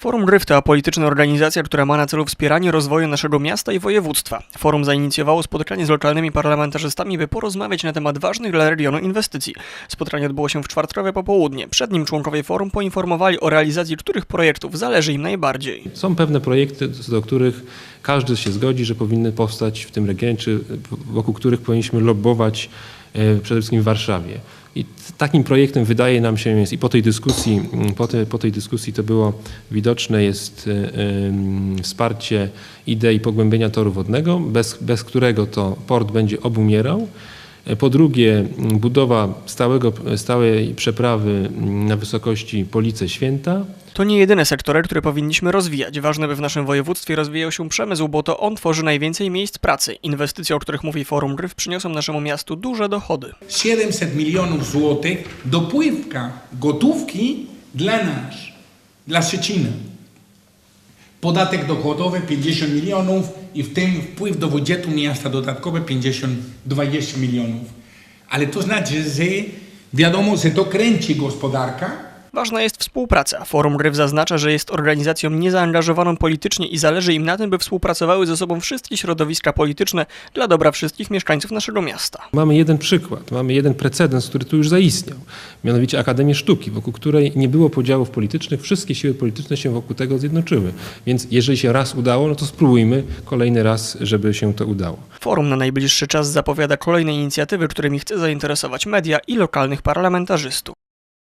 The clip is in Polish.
Forum Gryf to apolityczna organizacja, która ma na celu wspieranie rozwoju naszego miasta i województwa. Forum zainicjowało spotkanie z lokalnymi parlamentarzystami, by porozmawiać na temat ważnych dla regionu inwestycji. Spotkanie odbyło się w czwartkowe popołudnie. Przed nim członkowie forum poinformowali o realizacji których projektów zależy im najbardziej. Są pewne projekty, do których każdy się zgodzi, że powinny powstać w tym regionie, czy wokół których powinniśmy lobbować przede wszystkim w Warszawie. I takim projektem wydaje nam się jest i po tej dyskusji, mm, po, te, po tej dyskusji to było widoczne, jest e, em, wsparcie idei pogłębienia toru wodnego, bez, bez którego to port będzie obumierał. Po drugie, budowa stałego, stałej przeprawy na wysokości Police Święta. To nie jedyne sektory, które powinniśmy rozwijać. Ważne, by w naszym województwie rozwijał się przemysł, bo to on tworzy najwięcej miejsc pracy. Inwestycje, o których mówi Forum Gryf, przyniosą naszemu miastu duże dochody. 700 milionów złotych dopływka gotówki dla nas, dla Szczecina. Podatek dochodowy 50 milionów i w tym wpływ do budżetu miasta dodatkowy 50, 20 milionów. Ale to znaczy, że wiadomo, że to kręci gospodarka, Ważna jest współpraca. Forum Gryf zaznacza, że jest organizacją niezaangażowaną politycznie i zależy im na tym, by współpracowały ze sobą wszystkie środowiska polityczne dla dobra wszystkich mieszkańców naszego miasta. Mamy jeden przykład, mamy jeden precedens, który tu już zaistniał, mianowicie Akademię Sztuki, wokół której nie było podziałów politycznych, wszystkie siły polityczne się wokół tego zjednoczyły. Więc jeżeli się raz udało, no to spróbujmy kolejny raz, żeby się to udało. Forum na najbliższy czas zapowiada kolejne inicjatywy, którymi chce zainteresować media i lokalnych parlamentarzystów.